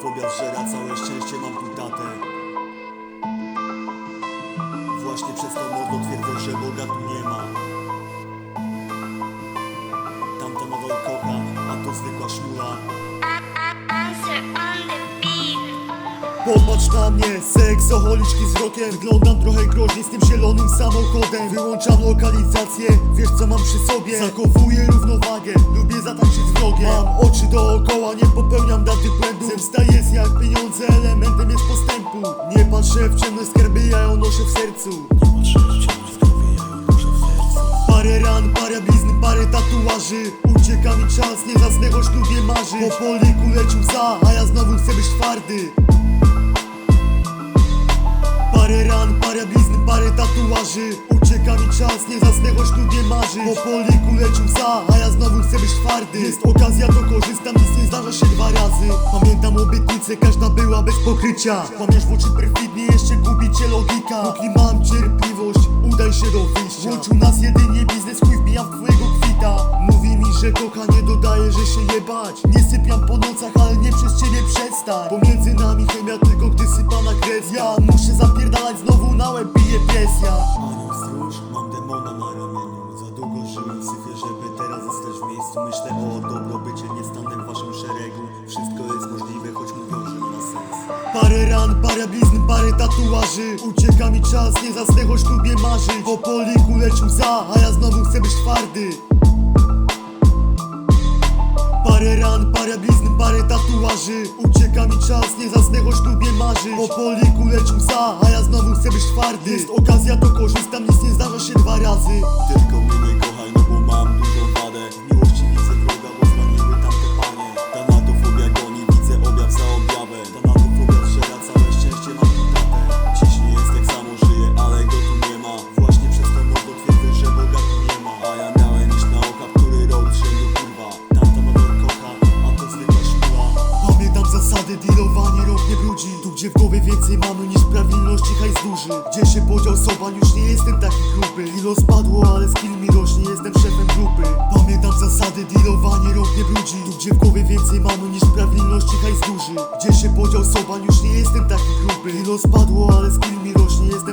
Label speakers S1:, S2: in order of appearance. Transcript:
S1: Tanatofobia zżera całe szczęście mam tu tatę. Właśnie przez to mordo twierdzę, że Boga tu nie ma. Tamta nadal kocha, a to zwykła szmula. Popatrz na mnie, seksoholiczki z rokiem. Wyglądam trochę groźnie z tym zielonym samochodem. Wyłączam lokalizację, wiesz co mam przy sobie? Zachowuję równowagę, lubię zatańczyć z wrogiem. Mam oczy dookoła, nie popełniam daty błędów Zemsta jest jak pieniądze, elementem jest postępu. Nie patrzę w ciemność skarby, ja ją noszę w sercu. Nie patrzę w ciemność skarby, ja ją noszę w sercu. Parę ran, parę blizn, parę tatuaży. Ucieka mi czas, nie zasnę, choć lubię marzyć Po poliku leci łza, a ja znowu chcę być twardy. Parę ran, parę blizn, parę tatuaży. Ucieka mi czas, nie zasnę, choć lubię marzyć Po poliku leci łza, a ja znowu chcę być twardy. Jest okazja, to korzystam, nic nie zdarza się dwa razy. Pamiętam obietnicę, każda bez pokrycia. Kłamiesz w oczy perfidnie, jeszcze gubi cię logika. Póki mam cierpliwość, udaj się do wyjścia. Łączył nas jedynie biznes, chuj wbijam w twojego kwita. Mówi mi, że kocha nie dodaje, że się jebać Nie sypiam po nocach, ale nie przez ciebie przestań. Pomiędzy nami chemia, tylko gdy sypana kreska Ja muszę zapierdalać znowu na łeb, bije presja Anioł stróż, mam demona na ramieniu. Za długo żyłem w syfie, żeby teraz zostać w miejscu. Myślę o dobrobycie, nie stanę w waszym szeregu Parę ran, parę blizn, parę tatuaży. Ucieka mi czas, nie zasnę, choć lubię marzyć Po poliku leci łza, a ja znowu chcę być twardy. Parę ran, parę blizn, parę tatuaży. Ucieka mi czas, nie zasnę, choć lubię marzyć Po poliku leci łza, a ja znowu chcę być twardy. Jest okazja, to korzystam, nic nie zdarza się dwa razy. Tylko mnie więcej mamy niż prawilności hajs duży. Gdzie się podział soban, już nie jestem taki gruby. Kilo spadło, ale skill mi rośnie, jestem szefem grupy. Pamiętam zasady, dealowanie rąk nie brudzi. Tu gdzie w głowie więcej mamy niż prawilności hajs duży. Gdzie się podział soban, już nie jestem taki gruby. Kilo spadło, ale skill mi rośnie, jestem